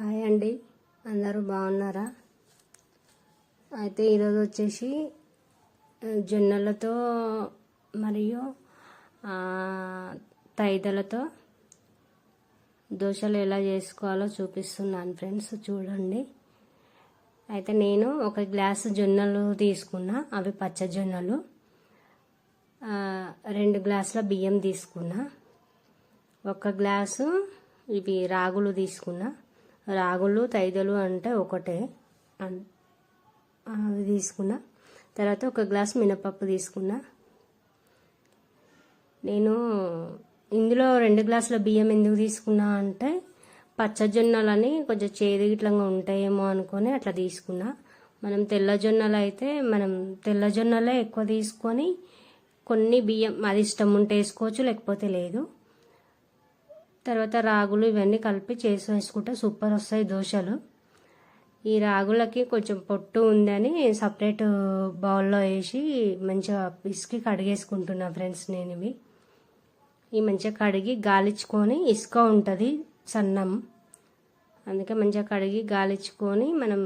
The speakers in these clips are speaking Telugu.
హాయ్ అండి. అందరూ బాగున్నారా? అయితే ఈరోజు వచ్చేసి జొన్నలతో మరియు తైదలతో దోశలు ఎలా చేసుకోవాలో చూపిస్తున్నాను ఫ్రెండ్స్ చూడండి. అయితే నేను ఒక గ్లాసు జొన్నలు తీసుకున్నా అవి పచ్చ జొన్నలు. రెండు గ్లాసుల బియ్యం తీసుకున్నా. ఒక గ్లాసు ఇవి రాగులు తీసుకున్నా. రాగులు తైదలు అంటే ఒకటే. అవి తీసుకున్నా. తర్వాత ఒక గ్లాస్ మినపప్పు తీసుకున్నా. నేను ఇందులో రెండు గ్లాసుల బియ్యం ఎందుకు తీసుకున్నా అంటే పచ్చజొన్నలని కొంచెం చేదు గిట్లంగా ఉంటాయేమో అనుకొని అట్లా తీసుకున్నా. మనం తెల్ల జొన్నలు అయితే మనం తెల్ల జొన్నలే ఎక్కువ తీసుకొని కొన్ని బియ్యం అది ఇష్టం ఉంటే వేసుకోవచ్చు లేకపోతే లేదు. తర్వాత రాగులు ఇవన్నీ కలిపి చేసి వేసుకుంటే సూపర్ వస్తాయి దోశలు. ఈ రాగులకి కొంచెం పొట్టు ఉందని సపరేట్ బౌల్లో వేసి మంచిగా పిసికి కడిగేసుకుంటున్నా ఫ్రెండ్స్ నేను ఇవి. ఈ మంచిగా కడిగి గాలిచ్చుకొని ఇసుక ఉంటుంది సన్నం. అందుకే మంచిగా కడిగి గాలిచ్చుకొని మనం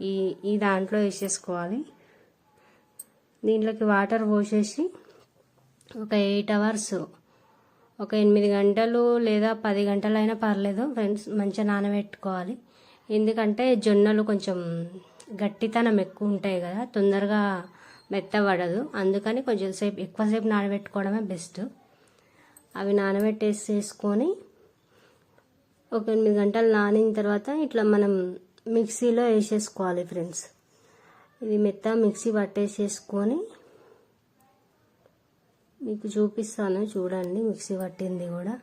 ఈ ఈ దాంట్లో వేసేసుకోవాలి. దీంట్లోకి వాటర్ పోసేసి ఒక ఎయిట్ అవర్స్ ఒక ఎనిమిది గంటలు లేదా పది గంటలైనా పర్లేదు ఫ్రెండ్స్ మంచిగా నానబెట్టుకోవాలి. ఎందుకంటే జొన్నలు కొంచెం గట్టితనం ఎక్కువ ఉంటాయి కదా తొందరగా మెత్తబడదు. అందుకని కొంచెం సేపు ఎక్కువసేపు నానబెట్టుకోవడమే బెస్ట్. అవి నానబెట్టేసేసుకొని ఒక ఎనిమిది గంటలు నానిన తర్వాత ఇట్లా మనం మిక్సీలో వేసేసుకోవాలి ఫ్రెండ్స్. ఇది మెత్త మిక్సీ పట్టేసేసుకొని మీకు చూపిస్తాను. చూడండి మిక్సీ పట్టింది కూడా.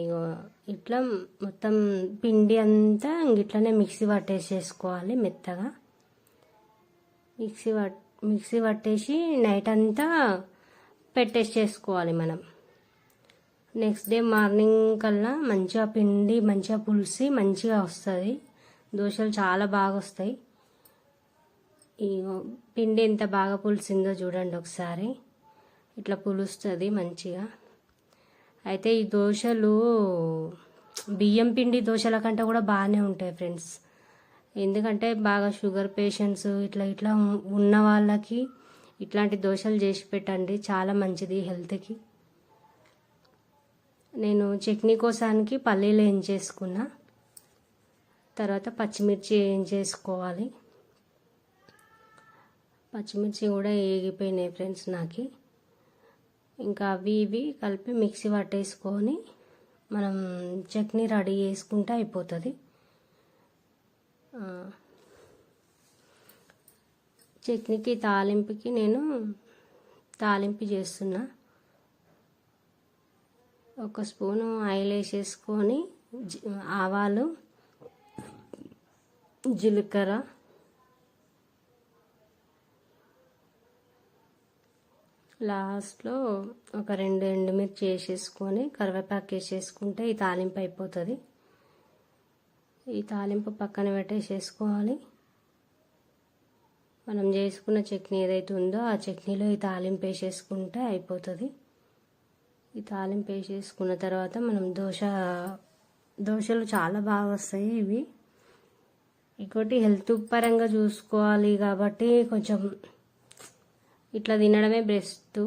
ఇగో ఇట్లా మొత్తం పిండి అంతా ఇట్లనే మిక్సీ పట్టేసేసుకోవాలి మెత్తగా. మిక్సీ పట్ మిక్సీ పట్టేసి నైట్ అంతా పెట్టేసేసుకోవాలి మనం. నెక్స్ట్ డే మార్నింగ్ కల్లా మంచిగా పిండి మంచిగా పులిసి మంచిగా వస్తుంది. దోశలు చాలా బాగా వస్తాయి. ఈ పిండి ఎంత బాగా పులిసిందో చూడండి ఒకసారి. ఇట్లా పులుస్తుంది మంచిగా. అయితే ఈ దోశలు బియ్యం పిండి దోశల కంటే కూడా బాగానే ఉంటాయి ఫ్రెండ్స్. ఎందుకంటే బాగా షుగర్ పేషెంట్స్ ఇట్లా ఇట్లా ఉన్న వాళ్ళకి ఇట్లాంటి దోశలు చేసి పెట్టండి చాలా మంచిది హెల్త్కి. నేను చట్నీ కోసానికి పల్లీలు ఏం చేసుకున్నా. తర్వాత పచ్చిమిర్చి ఏం చేసుకోవాలి. పచ్చిమిర్చి కూడా ఏగిపోయినాయి ఫ్రెండ్స్ నాకు. ఇంకా అవి ఇవి కలిపి మిక్సీ పట్టేసుకొని మనం చట్నీ రెడీ చేసుకుంటే అయిపోతుంది. చట్నీకి తాలింపుకి నేను తాలింపు చేస్తున్నా. ఒక స్పూను ఆయిల్ వేసేసుకొని ఆవాలు జీలకర్ర లాస్ట్లో ఒక రెండు ఎండుమిర్చి వేసేసుకొని కరివేపాకు వేసేసుకుంటే ఈ తాలింపు అయిపోతుంది. ఈ తాలింపు పక్కన పెట్టేసేసుకోవాలి. మనం చేసుకున్న చట్నీ ఏదైతే ఉందో ఆ చట్నీలో ఈ తాలింపు వేసేసుకుంటే అయిపోతుంది. ఈ తాలింపు వేసేసుకున్న తర్వాత మనం దోశ దోశలు చాలా బాగా వస్తాయి ఇవి. ఇంకోటి హెల్త్ పరంగా చూసుకోవాలి కాబట్టి కొంచెం ఇట్లా తినడమే బెస్ట్.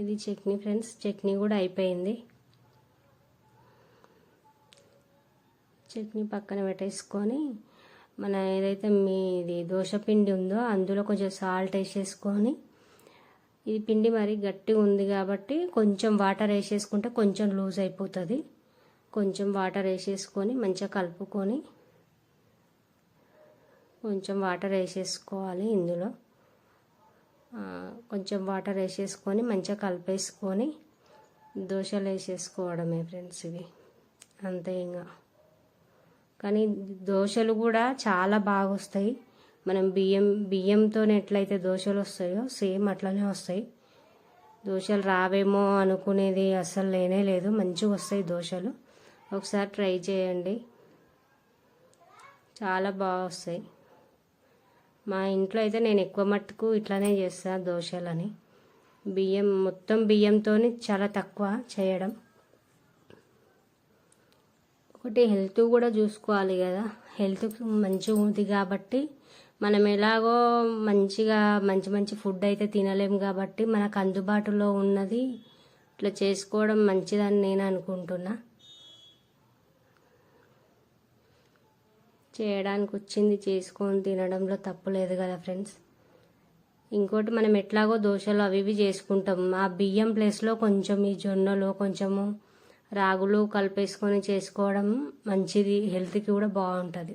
ఇది చట్నీ ఫ్రెండ్స్ చట్నీ కూడా అయిపోయింది. చట్నీ పక్కన పెట్టేసుకొని మన ఏదైతే మీది దోశ పిండి ఉందో అందులో కొంచెం సాల్ట్ వేసేసుకొని ఇది పిండి మరి గట్టిగా ఉంది కాబట్టి కొంచెం వాటర్ వేసేసుకుంటే కొంచెం లూజ్ అయిపోతుంది. కొంచెం వాటర్ వేసేసుకొని మంచిగా కలుపుకొని కొంచెం వాటర్ వేసేసుకోవాలి ఇందులో. కొంచెం వాటర్ వేసేసుకొని మంచిగా కలిపేసుకొని దోశలు వేసేసుకోవడమే ఫ్రెండ్స్ ఇవి. అంతే ఇంకా కానీ దోశలు కూడా చాలా బాగా వస్తాయి. మనం బియ్యం బియ్యంతో ఎట్లయితే దోశలు వస్తాయో సేమ్ అట్లనే వస్తాయి. దోశలు రావేమో అనుకునేది అస్సలు లేనే లేదు. మంచిగా వస్తాయి దోశలు. ఒకసారి ట్రై చేయండి. చాలా బాగా వస్తాయి. మా ఇంట్లో అయితే నేను ఎక్కువ మట్టుకు ఇట్లానే చేస్తాను దోశలని. బియ్యం మొత్తం బియ్యంతో చాలా తక్కువ చేయడం. ఒకటి హెల్త్ కూడా చూసుకోవాలి కదా. హెల్త్ మంచిగా ఉంది కాబట్టి మనం ఎలాగో మంచిగా మంచి మంచి ఫుడ్ అయితే తినలేం కాబట్టి మనకు అందుబాటులో ఉన్నది ఇట్లా చేసుకోవడం మంచిదని నేను అనుకుంటున్నా. చేయడానికి వచ్చింది చేసుకొని తినడంలో తప్పు లేదు కదా ఫ్రెండ్స్. ఇంకోటి మనం ఎట్లాగో దోశలు అవి ఇవి చేసుకుంటాం. ఆ బియ్యం ప్లేస్లో కొంచెం ఈ జొన్నలు కొంచెము రాగులు కలిపేసుకొని చేసుకోవడం మంచిది హెల్త్కి కూడా బాగుంటుంది.